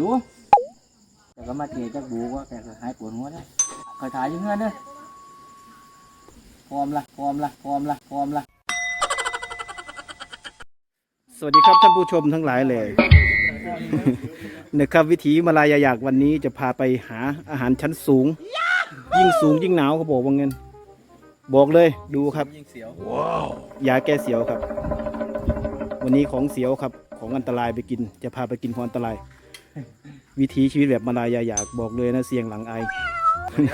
รู้ แต่ก็มาเทจากบูก็แต่ก็หายปวดหัวได้คอยถ่ายยังเงี้ยเด้อพร้อมละพร้อมละพร้อมละพร้อมละสวัสดีครับท่านผู้ชมทั้งหลายเลย นะครับวิถีมาลายาอยากวันนี้จะพาไปหาอาหารชั้นสูง ยิ่งสูงยิ่งหนาวเขาบอกว่าเงินบอกเลยดูครับ ยิงเสียวยาแก้เสียวครับ วันนี้ของเสียวครับ ของอันตรายไปกิน จะพาไปกินของอันตราย วิถีชีวิตแบบมาลายาอยากบอกเลยนะเสียงหลังไอาย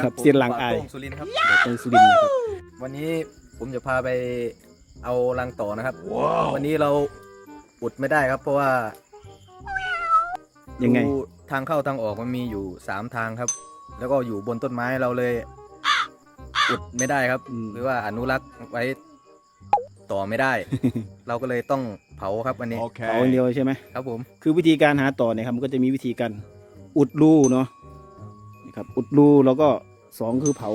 ครับเสียงหลังไอายผมสุรินทร์ครับ แบบเป็นสุรินทร์นะครับวันนี้ผมจะพาไปเอารังต่อนะครับ วันนี้เราอุดไม่ได้ครับ เพราะว่ายังไงรูทางเข้าทางออกมันมีอยู่สามทางครับ แล้วก็อยู่บนต้นไม้เราเลย อุดไม่ได้ครับ อืม หรือว่าอนุรักษ์ไว้ ต่อไม่ได้ เราก็เลยต้องเผาครับวันนี้เอาอย่างเดียวใช่ไหมครับผม คือวิธีการหาต่อเนี่ยครับมันก็จะมีวิธีการอุดรูเนาะนี่ครับอุดรูแล้วก็สองคือเผา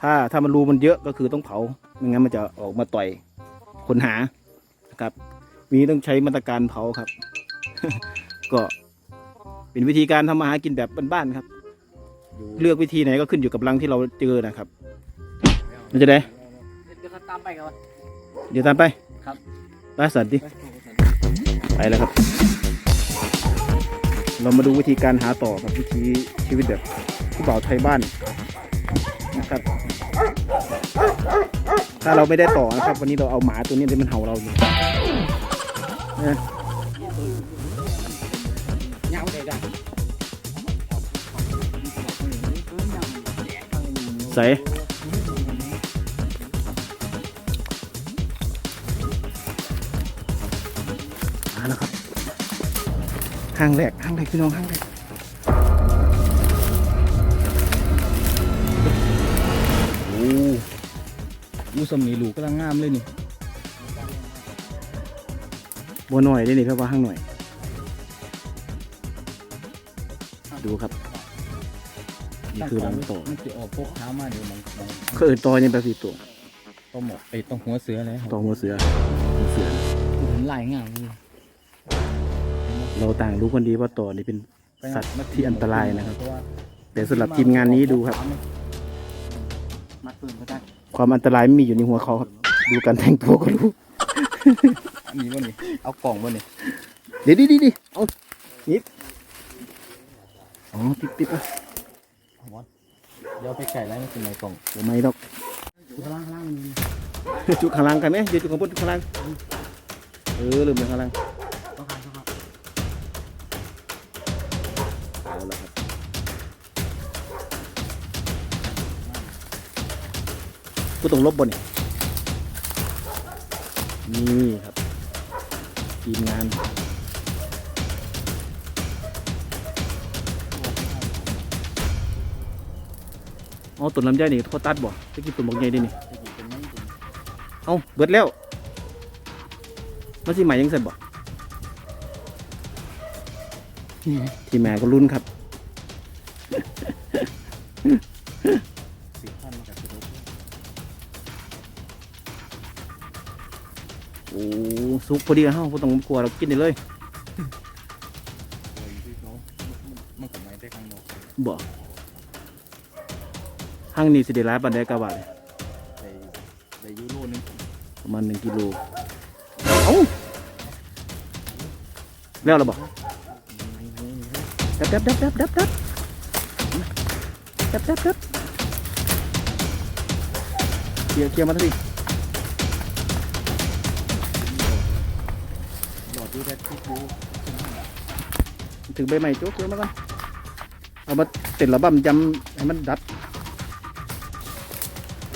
ถ้าถ้ามันรูมันเยอะก็คือต้องเผาไม่งั้นมันจะออกมาต่อยคนหานะครับวีต้องใช้มาตรการเผาครับ ก็เป็นวิธีการทำมาหากินแบบบ้านๆครับ เลือกวิธีไหนก็ขึ้นอยู่กับรังที่เราเจอนะครับมันจะได้ เดี๋ยวเขาตามไปกันวะ เดี๋ยวตามไปครับ ไปสันติไปแล้วครับ เรามาดูวิธีการหาต่อครับวิธีชีวิตแบบผู้บ่าวไทยบ้านนะครับ ถ้าเราไม่ได้ต่อนะครับ วันนี้เราเอาหมาตัวนี้ที่มันเห่าเราอยู่นะเงาเลยจ้ะใส่ ห้างแรกห้างแรกพี่น้องห้างแรกโอ้ยูสมีลูกกำลังงามเลยนี่บัวหน่อยได้นี่ครับว่าห้างหน่อย ดูครับ นี่คือรังต่อมันจะออกพวกเท้ามาเดี๋ยวมองมองเขาเอินต่อยังไปสีตัวต้องหมกไอ้ต้องหัวเสือเลยต่อหัวเสือหัวเสือเห็นลายงาม เลยเราต่างรู้กันดีว่าต่อนี่เป็นสัตว์ที่อันตรายนะครับเพาว่าแต่สำหรับทีมงานนี้ดูครับ มัดปืนก็ได้ความอันตรายไม่มีอยู่ในหัวเขาครับดูการแต่งตัวก็รู้มีบ่นี่เอากล่องบ่นี่เดี๋ยวดิดิดิเอานิดอ๋อติดติดอะเดี๋ยวไปไก่แล้วมันเป็นไรกล่องเดี๋ยวไม่ดอกอยู่ข้างล่างข้างล่างมันมีจุดข้างล่างกันไหมเดี๋ยวจุดข้างบนจุดข้างล่างเออลืมเลยข้างล่างต้อง กูต้องลบบนนี่นี่ครับทีมงานอ๋อต้นลำไยนี่เขาตัดบ่จะกินต้นบอกใหญ่ดินี่เป็นไม่เอาเบิดแล้วมาสิใหม่ยังเสร็จบ่ที่แม่ก็รุ่นครับ สุกพอดีเฮาบ่ต้องกลัวเรากินได้เลยมันกับไม้ได้ข้างนอกบ่ห้างนี้สิได้หลายปานใดกะว่าไปไปยูโรนึงประมาณ1กิโลเอ้าแล้วล่ะบ่ดับดับดับดับดับดับดับดับดับเคลียร์เคลียร์มาทั นทีหลอดดูแลที่ดูถึงใบใหม่โจ๊กเลยมาก่อนเอามาติดระบำจำให้มันดับ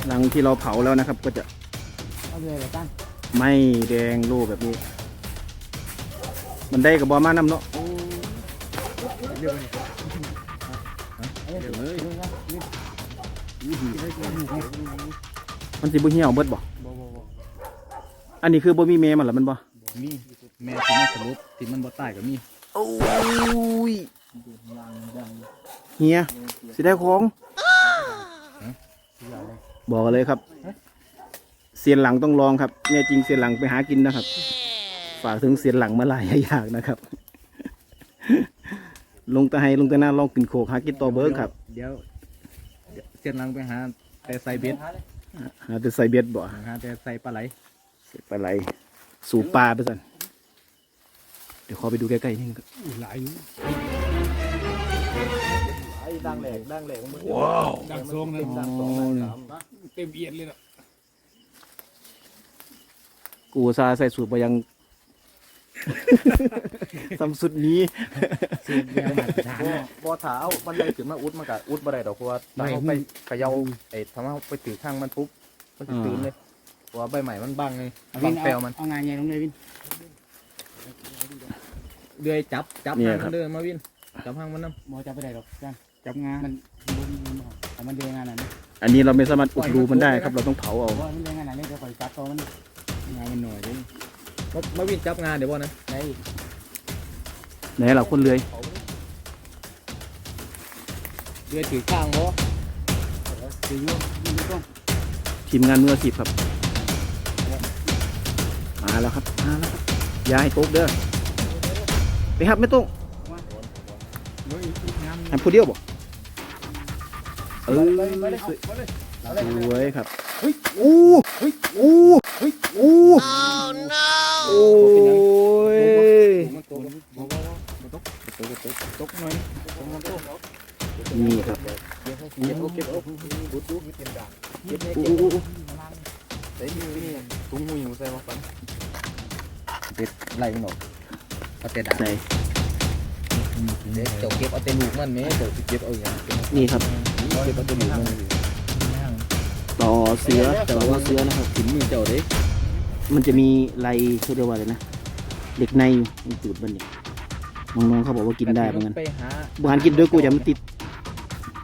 หลังที่เราเผาแล้วนะครับ ก็จะเอาเลยเหรอตั้งไหม้แดงโลแบบนี้ มันได้กับบอมาน้ำเนาะโอ้เดี๋ยวเลยเดี๋ยวเลยนี่นี่มันสิบ่เหี่ยวเบิดบ่บ่บ่บ่อันนี้คือบ่มีเมมันละมันบ่มี แม่ที่มันสรุปที่มันบ่ตายก็มีโอ้ยดูลังดังเฮียสิได้ของที่อะไรบอกเลยครับ เสียนหลังต้องลองครับเนี่ยจริงเสียนหลังไปหากินนะครับ ฝากถึงเสียนหลังมาลายอยากนะครับ ลงตะไฮลงตะหน้าลองกินโคกหากินต่อเบิร์ครับ เดี๋ยวเดี๋ยวเส้นหลังไปหา แต่ใส่เบ็ดหาแต่ใส่เบ็ดบ่หาแต่ใส่ปลาไหลไปไหลสู่ปลาไปสันเดี๋ยวขอไปดูใกล้ๆนี่ครับหลายอยู่ไอ้ดังแหลกดังแหลกมันดังทรงนะอ๋อนี่เต็มเอียดเลยนะกูอุตซาห์ใส่สูตรไปยังซ้ำสุดนี้เสียบยาวมาตรฐานบ่บ่ถาเอาบันไดขึ้นมาอุดมันก็อุดบ่ได้ดอกเพราะว่าถ้าเราไปเขย่าไอ้ถ้าเราไปถือข้างมันปุ๊บมันจะตื่นเลยเพราะว่าใบใหม่มันบังไงบังแปลวมันเอางานใหญ่ลงเลยวิน เดือยจับจับเนี่ยหางครัมับ นเดินมาวินจับหางมันน้บอจับไปได้หรอกจ้าจับงานมันบุญมันบอกแต่มันเดินงานไหนอันนี้เราไม่สามารถอุดรูมันได้ครับ เราต้องเผาเอาเพราะมันเดินงานไหนเดี๋ยวคอยจับตัวมันงานมันหน่อยดิำมามาวินจับงานเดี๋ยวบ่นะได้ไหนเราคนเลื้อยเดือยถือข้างบ่ถือยุ่งยุ่งต้องทีมงานมืออาชีพครับมาแล้วครับมาแล้วครับอย่าให้ตกเด้อ ไปครับไม่ต้องเฮ้ยงานให้ผู้เดียวบ่เออไปเลยสวยไปเลยสวยครับ เฮ้ยอู้เฮ้ยอู้เฮ้ยอู้ จะมีไรเขาเรียกว่าอะไรนะเหล็กในอยู่มันตูดมันเนี่ยน้องๆเขาบอกว่ากินได้เหมือนกันไปหาบานกินด้วยกูอย่ามันติด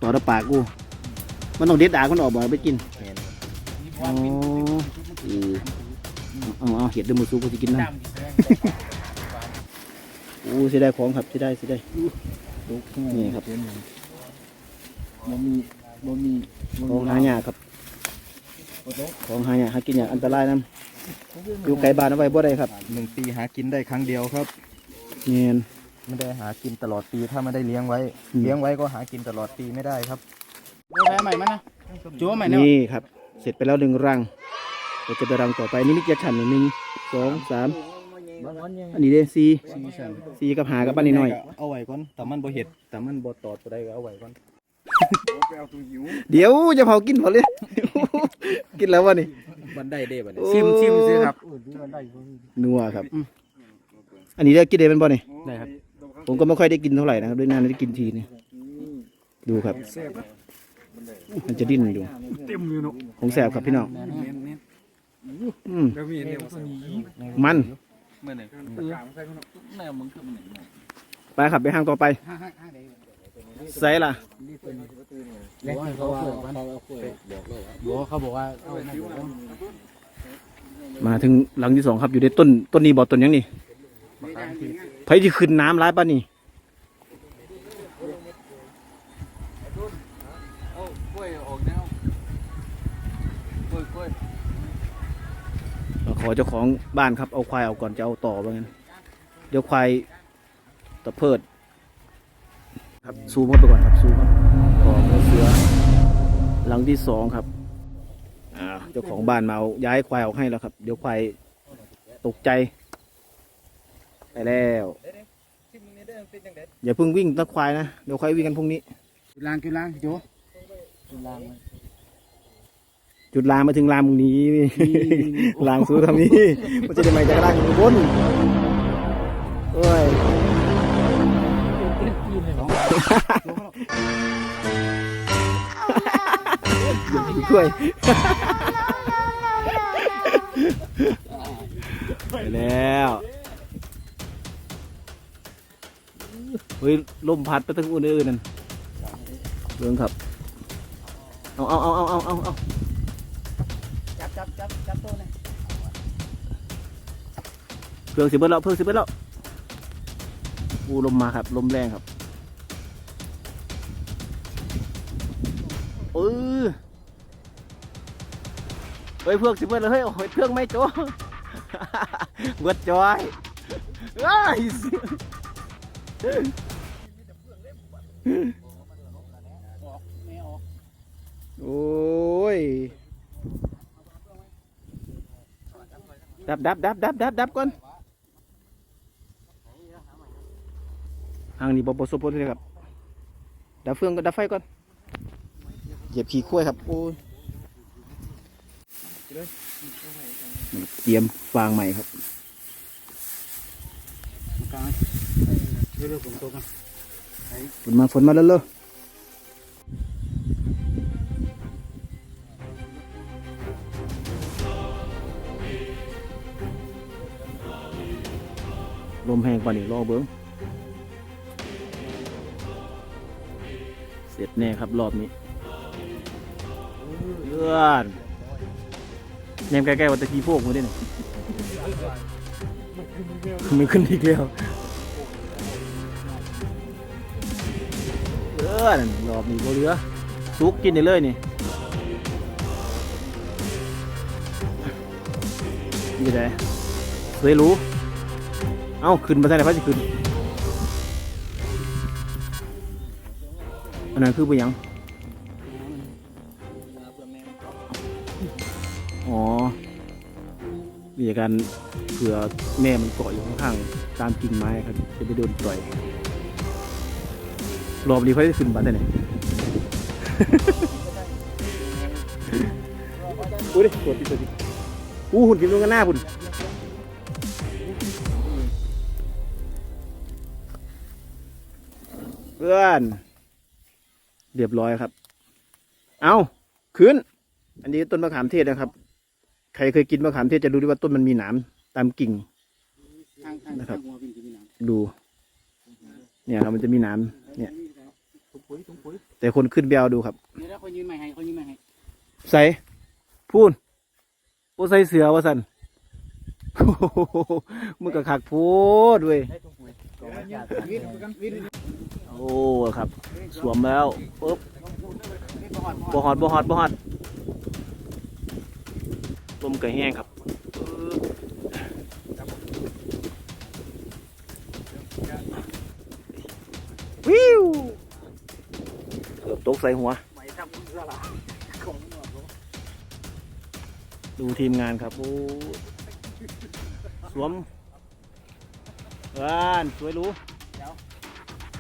ต่อตะปากกู มันต้องเด็ดดากมันออกบ่ไปกินแม่นอ๋อเออเอาเอาเห็ดเดือมือสู้กูจะกินนะโอ้เสียดายของครับเสียดายเสียดายนี่ครับบ่มีบ่มีของหายากครับของหายากหากินอย่างอันตรายนะ อยู่ไกลบ้านเอาไว้บ่ได้ครับหนึ่งปีหากินได้ครั้งเดียวครับเงียนไม่ได้หากินตลอดปีถ้าไม่ได้เลี้ยงไว้อืมเลี้ยงไว้ก็หากินตลอดปีไม่ได้ครับโอ้แพ้ใหม่มันนะจั่วใหม่เนี่ยนี่ครับ เสร็จไปแล้วหนึ่งรังเราจะไปรังต่อไปนี่มิกจะฉันหนึ่งสองสามอันนี้เด้สี่สี่กับหากับบ้านนิดหน่อยเอาไว้ก่อนแต่มันบ่เห็ดแต่มันบ่ตอดตัวใดก็เอาไว้ก่อนเดี๋ยวจะเผากินพอเลยกินแล้ววะนี่ มันได้เด้บัดนี้ซิมซิมซื้อครับ นัวครับ อันนี้ได้กินได้เป็นบ่นี่ได้ครับ ผมก็ไม่ค่อยได้กินเท่าไหร่นะครับด้วยนานได้กินทีนี่ดูครับ มันจะดิ้นอยู่เต็มเลยเนาะของแสบครับพี่น้องเน้นเน้นอืมแล้วมีเนี่ยมันเมื่อไหร่แม่มึงคือมันไหนไปครับไปห้างต่อไป ห้าห้าห้าเด ใส่ล่ะแล้วเขาว่าบอกเขาบอกว่ามาถึงหลังที่สองครับอยู่ในต้นต้นนี้บ่ต้นยังนี่ไผที่ขึ้นน้ำร้ายป่ะนี่ขอเจ้าของบ้านครับเอาควายเอาก่อนจะเอาต่อว่างั้นเดี๋ยวควายตะเพิด ครับซูมเข้าไปก่อนครับซูมครับก่อเสือ หลังที่สองครับอ่าเจ้าของบ้านมาเอาย้ายควายออกให้แล้วครับ เดี๋ยวควายตกใจ ไปแล้วอย่าเพิ่งวิ่งตะควายนะเดี๋ยวควายวิ่งกันพรุ่งนี้ จุดล่างจุดล่างโจจุดล่างจุดลามมาถึงลามตรงนี้ ลางสู้ทำนี้ มันจะได้ไม่จากลางอยู่บนโอ้ย ช่วย ไปแล้วเฮ้ยลมพัดไปทั้งอุ่นอื่นนั่นเรื่องครับ เอาเอาเอาเอาเอาเอาเอาจับจับจับจับตัวเลยเพื่องสิเบิดแล้วเพื่องสิเบิดแล้วอูลมมาครับ ลมแรงครับ เออเฮ้ยเพื่องสิเบิดแล้วเฮ้ยโอ้ยเพื่องไม่จ้เบิดจอยเอ้ยโอ้ยดับดับดับดับดับดับก่อนทางนี้บอบสมบูรณ์เลยครับดับเฟืองก็ดับไฟก่อน ยียบขี้ข้วยครับโอ้ยเตรียมฟางใหม่ครับกลางเรื่องฝนตกอะฝนมาฝนมาแล้วเลยลมแห้งกว่านี้รอเบิ้งเสร็จแน่ครับรอบนี้ เลื่อนแนมใกล้ๆวัตถีพวกมือได้หน่อยไม่ขึ้นอีกแล้วเลื่อนรอบนี้บ่เหลือสุกกินได้เลยนี่นี่ไดเคยรู้ เอ้าขึ้นมาได้ไหนพระจะขึ้นอันนั้นคือไปหยัง มีการเผื่อแม่มันเกาะอยู่ข้างๆตามกิ่งไม้ครับ จะไปโดนต่อยรอบนี้เขาจะขึ้นมาได้ไหนอุ้ยดิตัวติดตัวติอู้หุ่นกินตรงกันหน้าพุ่นเพื่อนเรียบร้อยครับ เอาขึ้น อันนี้ต้นมะขามเทศนะครับ ใครเคยกินมะขามเทศจะรู้ได้ว่าต้นมันมีหนามตามกิ่งทางทางนะครับทางหัววิ่งที่มีน้ดูเนี่ยครับมันจะมีหนามเนี่ยำถุงปุ๋ยถุงปุ๋ยแต่คนขึ้นไปเอาดูครับเดี๋ยวเขายืนใหม่ให้เขายืนใหม่ให้ใส่พูนโอ้ใส่เสือวะสันโอ้โหมึงกะขักโพดเว้ยวินกันวินโอ้ครับ สวมแล้วปุ๊บบ่ฮอดบ่ฮอดบ่ฮอด ลมก็แห้งครับวิวเกือบตกใส่หัว ดูทีมงานครับโอ้สวมร้านสวยหรู้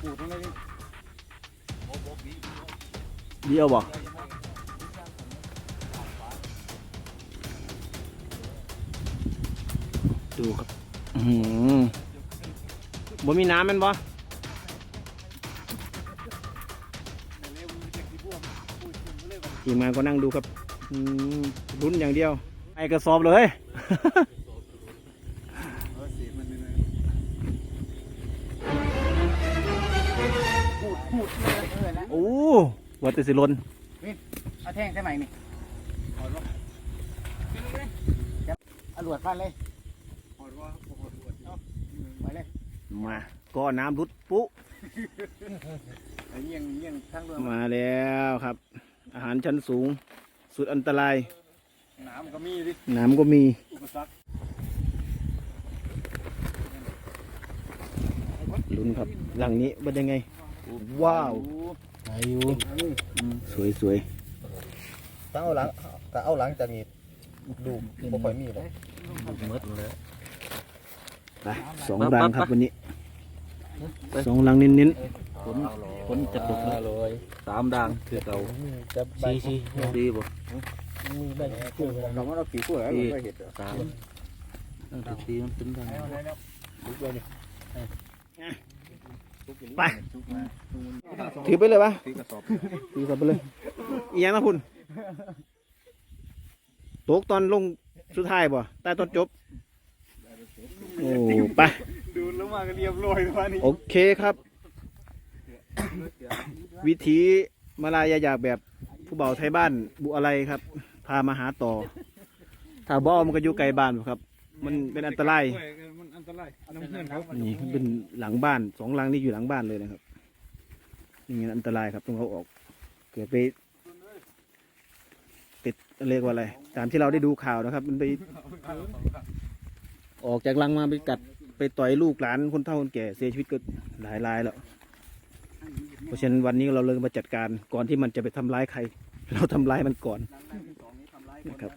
ปูดตรงนี้เดียวบ่ ดูครับอือหือบ่มีน้ำแมันบ่ทีมงานก็นั่งดูครับอืมลุ้นอย่างเดียวไอ้กระสอบเลย พูดพูดเลยเออนะโอ้วัดแตสิลนเอาแท่งใช่ไหมนี่หอดวะเอาหลวดฟันเลยหอดวะหอดหลวดเอาไปเลย มาก็น้ำรุดปุ๊เอาเยี่ยงเยี่ยงทั้งเรือมาแล้วครับ อาหารชั้นสูง สุดอันตราย น้ำก็มีดิน้ำก็มีอุปสรรคลุ้นครับหลังนี้เป็นยังไง ว้าวอายุสวยสวยถ้าเอาหลังถ้าเอาหลังจากนี้ดูบ่ค่อยมีเลยไปสองรังครับวันนี้ สองรังเน้นผลผลจะตกเลยสามดังคือเก่าจะใบสี่สี่สี่บ่มีใบเกี่ยวกับเราว่าเราขี่ขั้วแล้วเราเห็ดสามตั้งแต่สี่มันเป็นดังๆไปถือไปเลยปะขี่กระสอบถือกลับไปเลยอีกอย่างนะคุณตกตอนลงสุดท้ายบ่ใต้ต้นจบ โอ้ไป ดูลงมาก็เรียบร้อยแล้วนี่โอเคครับ วิธีมาลายาอยากแบบผู้เบาไทยบ้านบุอะไรครับ พามาหาต่อ ถ้าบ่มันก็อยู่ไกลบ้านครับ มันเป็นอันตรายมันอันตรายน้ำเพื่อนเขานี่มันเป็นหลังบ้านสองหลังนี่อยู่หลังบ้านเลยนะครับนี่งั้นอันตรายครับต้องเขาออกเกิดไปติดเรียกว่าอะไร ตามที่เราได้ดูข่าวนะครับ มันไป ออกจากรังมาไปกัด ไปต่อยลูกหลานคนเฒ่าคนแก่เสียชีวิตก็หลายรายแล้ว เพราะฉะนั้นวันนี้เราเลยมาจัดการก่อนที่มันจะไปทำร้ายใคร เราทำร้ายมันก่อนนะครับ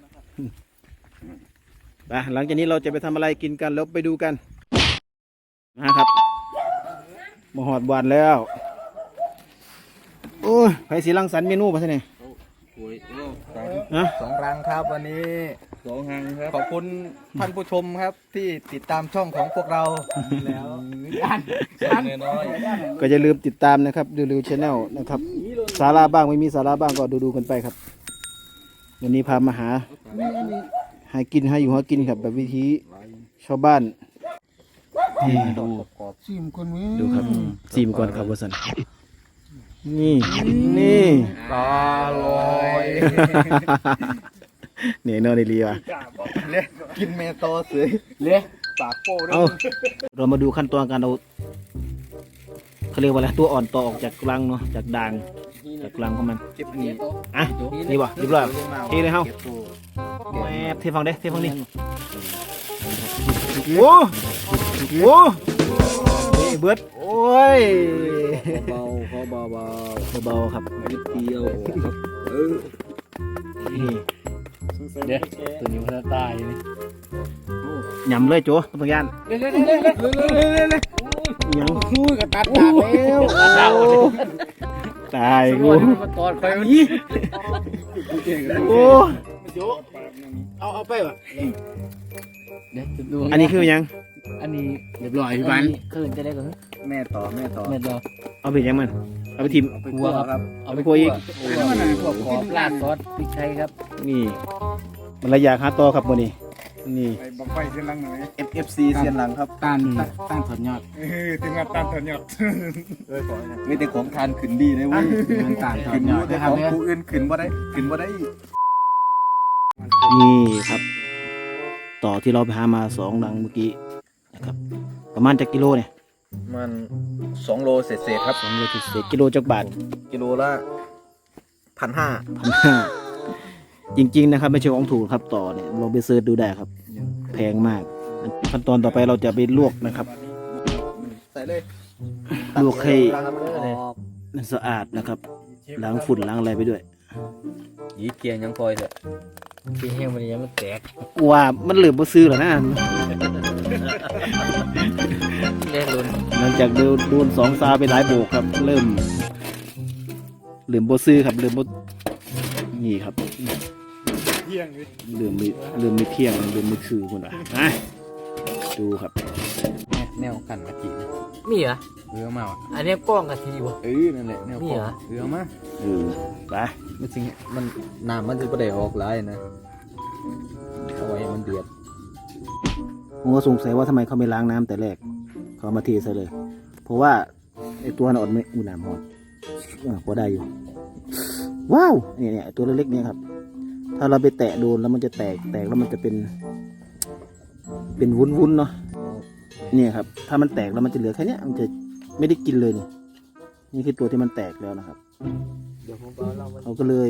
ไปหลังจากนี้เราจะไปทำอะไรกินกันแล้วไปดูกันนะครับมาหอดบานแล้ว โอ้ยไผสีรังสรรค์เมนูมาใช่ไหมโอ้ยโอ้ฮะสองรังครับวันนี้ สองหางครับขอบคุณท่านผู้ชมครับที่ติดตามช่องของพวกเราแล้วน้อยก็อย่าลืมติดตามนะครับดูดูชาแนลนะครับสาระบ้างไม่มีสาระบ้างก็ดูดูๆกันไปครับ วันนี้พามาหาหากินหาอยู่หากินครับแบบวิธีชาวบ้านนี่ดูชิมคนนี้ดูครับซีมก่อนครับวสันนี่นี่ปลาลอย เนี่ยนอนในเรียเละกินเมโตเสยเละปากโป้ด้วยเอาเรามาดูขั้นตอนการเอาเขาเรียกว่าอะไรตัวอ่อนต่อออกจากรังเนาะจากด่างจากรังของมันเก็บนี่อะนี่บ่เรียบร้อยเทเลยเฮาแหมเทฟังเด้เทฟังนี่โอ้โหนี่เบิดโอ้ยเบาเขาเบาเบาเบาๆครับนิดเดียวครับเออนี่ เดี๋ยวตัวนี้มันตายเลยยำเลยโจ้ตังย่านเร็วยังสู้กับตัดตาแล้วตายกูตอดคอยมันนี่โอ้เอาเอาไปวะอันนี้คือยัง อันนี้เรียบร้อยพี่บันเคืนจะได้ก่อน แม่ต่อแม่ต่อแม่ดอเอาไปยังมัน เอาไปทิมไปคั่วครับเอาไปคั่วอีกพวกขอบราดซอสพริกไทยครับนี่มันระยะหาต่อครับวันนี้นี่ไปบังไฟเส้นลังหน่อย FFC เซียนหลังครับต้านต้านถอดยอดเออถึงกับต้านถอดยอดไม่แต่ของทานขึ้นดีเลยเว้ยมันต้านถอขึ้ดนยออยู่ดแต่นะคขรับองเนี่ยผู้อื่นขึ้นบ่ได้ขึ้นบ่ได้นี่ครับ ต่อที่เราไปหามาสองดังเมื่อกี้นะครับ ประมาณจากกิโลเนี่ย มันสองโลเศษๆครับสองโลจุดเศษกิโลจากบาทกิโลละพันห้าพันห้าจริง ๆ นะครับ ไม่ใช่ของถูกครับต่อเนี่ยลองไปเสิร์ชดูได้ครับ แพงมากขั้นตอนต่อไปเราจะไปลวกนะครับ ใส่เลยลวกให้ล้างน้ำมันออกมันสะอาดนะครับ ล้างฝุ่นล้างอะไรไปด้วยยีเกียงยังคอยเถอะที่แห้งมันยังมันแตกว่ามันเหลือบ่ซื้อแล้วนะเล่นลุ้นหลัง จากโดนโดนสองซาวไปหลายโบกครับ เริ่มเหลือมบ่ซื้อครับเหลือมบ่นี่ครับเที่ยงเลยเหลือมไม่เหลือมไม่เที่ยงเหลือมไม่คือคนอะนะดูครับแนวกันกะทินะมีเหรอเรือมาอะอันนี้กล้องกะทิบ่เออนั่นแหละแนวนี่เหรอเรือมาเออไปมันจริงมันน้ำมันจะไม่ได้ออกหลายนะเอาไว้มันเดือดผมก็สงสัยว่าทำไมเขาไม่ล้างน้ำแต่แรกเขาเอามาเทซะเลย เพราะว่าไอตัวนั้นอ่อนไม่อุณน้ำร้อนเออพอได้อยู่ ว้าวเนี่ยเนี่ยตัวเล็กๆเนี่ยครับ ถ้าเราไปแตะโดนแล้วมันจะแตกแตกแล้วมันจะเป็น เป็นวุ้นๆเนาะเนี่ยครับ ถ้ามันแตกแล้วมันจะเหลือแค่นี้มันจะไม่ได้กินเลยนี่นี่คือตัวที่มันแตกแล้วนะครับเดี๋ยวผมเอาเรามาเขาก็เลย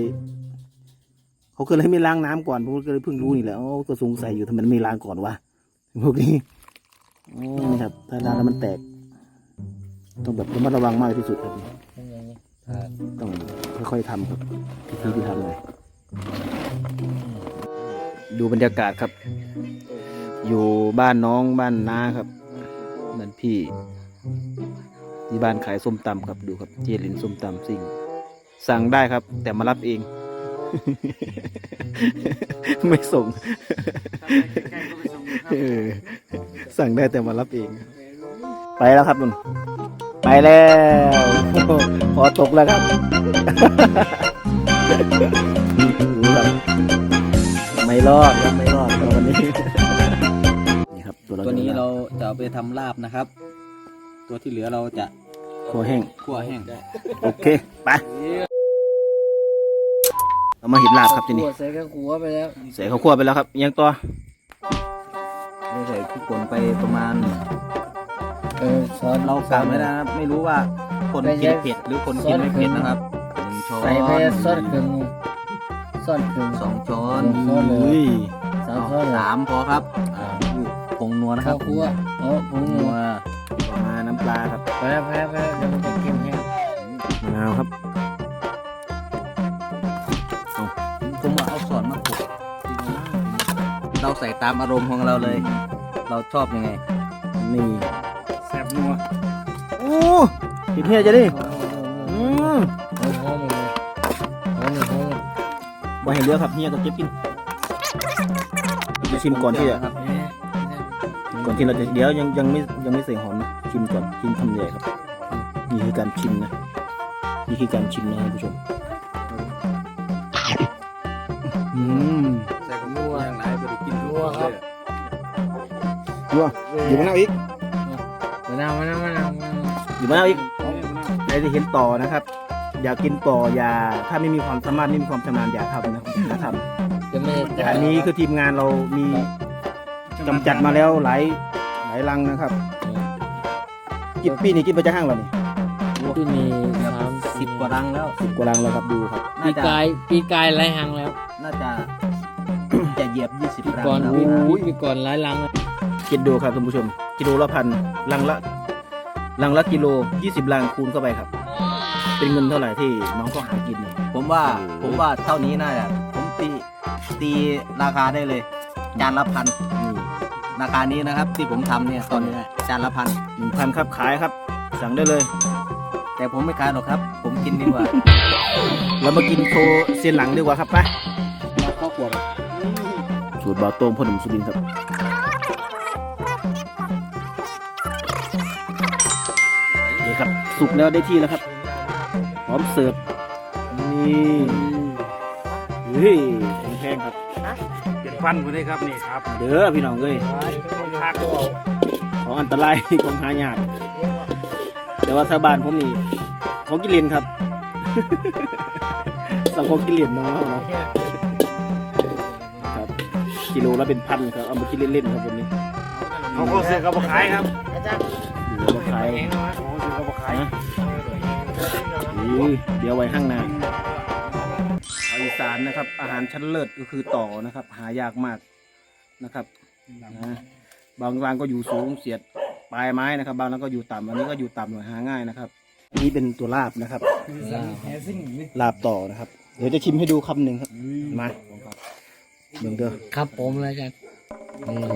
เขาก็เลยไม่ล้างน้ำก่อนผมก็เลยเพิ่งรู้นี่แหละก็สงสัยอยู่ทำไมไม่ล้างก่อนวะพวกนี้นี่ครับ ถ้าล้างแล้วมันแตก ต้องแบบระมัดระวังมากที่สุดครับเป็นอย่างนี้ต้องค่อยๆทำครับพิธีที่ทำเลยดูบรรยากาศครับ อยู่บ้านน้องบ้านน้าครับเหมือนพี่ที่บ้านขายส้มตำครับดูครับเจลินส้มตำซิ่ง สั่งได้ครับ แต่มารับเอง ไม่ส่งเออสั่งได้แต่มารับเอง ไปแล้วครับนุ่น ไปแล้วพอตกแล้วครับรู้ครับไม่รอดครับไม่รอดครับวันนี้นี่ครับตัวเราตัวนี้เราจะเอาไปทำลาบนะครับ ตัวที่เหลือเราจะคอแห้งคั่วแห้งโอเคไปเรามาเห็นลาบครับทีนี้ใส่กระขัวไปแล้ว ใส่ข้าวคั่วไปแล้วครับยังตัวเราใส่พริกป่นไปประมาณ เออซอสเรากะไม่ได้นะครับไม่รู้ว่าคนกินเผ็ดหรือคนกินไม่เผ็ดนะครับหนึ่งช้อนใส่ไปซอสครึ่งซอสครึ่งสองช้อนช้อนเลยอุ้ยสามช้อนสามพอครับอ่าผงนัวนะครับข้าวคั่วโอ้ผงนันัววต่อมาน้ำปลาครับไปแล้วไปแล้วไปแล้วเดี๋ยวมันจะเค็มแห้งมะนาวครับผมว่าเอาสอนมาปลุกเราใส่ตามอารมณ์ของเราเลย เราชอบยังไงนี่แซ่บ นัวโอ้กินเฮียจะดิอืมหอมหอมเลยหอมเลยหอมเลยบ่เห็นเรือครับเฮียก็เก็บกินจะชิมก่อนที่จะครับก่อนที่เราจะเดี๋ยวยังยังไม่ยังไม่ใส่หอมนะชิมก่อนชิมทำเลยครับนี่คือการชิมนะนี่คือการชิมนะท่านผู้ชมอืมใส่ของนัวอย่างไรไปกินนัวครับยัวอยู่มะนาวอีกมะ นาวมะนาวมะนาวมะนาวอยู่มะนาวอีกใครจะเห็นต่อนะครับ อยากกินต่ออย่าถ้าไม่มีความสามารถไม่มีความชำนาญอย่าทำนะอย่าทจะไม่ได้ำอันนี้คือทีมงานเรามีกำจัดมาแล้วหลายหลายลังนะครับกินปีนี้กินไปจะห้างเรานี่ที่มีสามสิบกว่ารังแล้ว สิบกว่าลังแล้วครับดูครับปีน่าจะกายปีกายไร้หังแล้วน่าจะ จะเหยียบยี่สิบรังก่อนแล้วปีปีก่อนไร้ลังแล้ว คิดดูครับท่านผู้ชม กิโลละพันลังละลังละกิโลยี่สิบลังคูณเข้าไปครับ เป็นเงินเท่าไหร่ที่น้องก็หากินเนี่ยผมว่าผมว่าเท่านี้น่าจะผมตีตีราคาได้เลยจานละพันนี่ราคานี้นะครับ ที่ผมทำเนี่ยตอนนี้จานละพันหนึ่งพันครับขายครับ สั่งได้เลย แต่ผมไม่ขายหรอกครับ ผมกินดีกว่า เรามากินโชว์เซียนหลังดีกว่าครับไปเราข้าวคั่วสูตรบาโต้งพ่อหนุ่มสุรินทร์ครับ สุกแล้วได้ที่แล้วครับพร้อมเสิร์ฟนี่เฮ้ยแพงๆครับเป็นฟันกูได้ครับนี่ครับเด้อพี่น้องเอ้ยทักของอันตรายของหายากแต่ว่าถ้าบ้านผมนี่ของกินเลนครับสั่งของกินเลนเนาะเนาะครับกิโลละเป็นพันครับเอามากินเล่นๆครับวันนี้เขาก็ซื้อกับขายครับเดี๋ยวมาขายเขาซื้อกับขายนะอุ้ย เดี๋ยวไว้ข้างหน้าชาวอีสานนะครับ อาหารชั้นเลิศก็คือต่อนะครับ หายากมากนะครับนะบางร้านก็อยู่สูงเสียดปลายไม้นะครับ บางร้านก็อยู่ต่ำอันนี้ก็อยู่ต่ำหน่อยหาง่ายนะครับ นี่เป็นตัวลาบนะครับลาบต่อนะครับ เดี๋ยวจะชิมให้ดูคำหนึ่งครับมาเบิ่งเด้อครับผมเลยกัน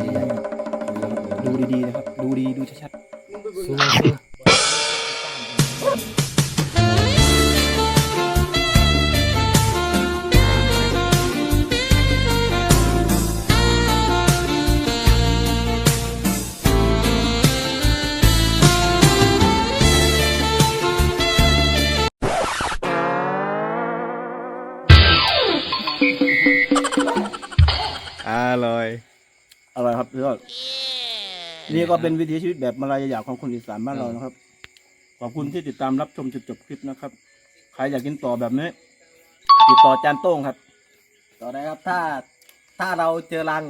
นี่ดูดีๆนะครับ ดูดีดูชัดสู้ นี่ก็เป็นวิถีชีวิตแบบมารายาหยาบของคนอีสานบ้านเรานะครับ ขอบคุณที่ติดตามรับชมจนจบคลิปนะครับ ใครอยากกินต่อแบบนี้ ติดต่อจานโต้งครับ ต่อได้ครับถ้าถ้าเราเจอรัง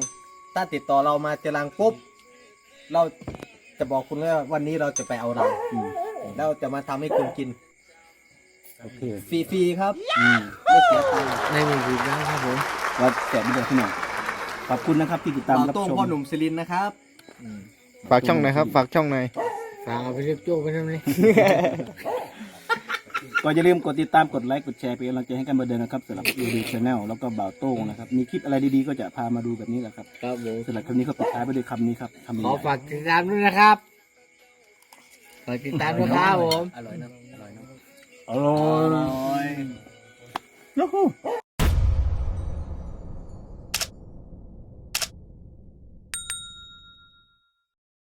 ถ้าติดต่อเรามาเจอรังปุ๊บ เราจะบอกคุณว่าวันนี้เราจะไปเอารังอืมเราจะมาทำให้คุณกินโอเคฟรีๆครับ อืมไม่เสียตังค์ในมือถือนะครับผมเราแจกไม่ได้ที่ไหนขอบคุณนะครับที่ติดตามต่อรับโต้งชมพ่อหนุ่มสิรินนะครับ ฝากช่องหน่อยครับ ฝากช่องหน่อย ฝากเอาไปเรียกโจ้ไปทำไมก็อย่าลืมกดติดตามกดไลค์กดแชร์เป็นกำลังใจให้กันมาเดินนะครับสำหรับยูดีชาแนลแล้วก็บ่าวโต้งนะครับ มีคลิปอะไรดีๆก็จะพามาดูแบบนี้แหละครับครับผมสำหรับคลิปนี้ก็ปิดท้ายไปด้วยคำนี้ครับคำนี้ขอฝากติดตามด้วยนะครับฝากติดตามด้วยครับผมอร่อยนะอร่อยนะอร่อย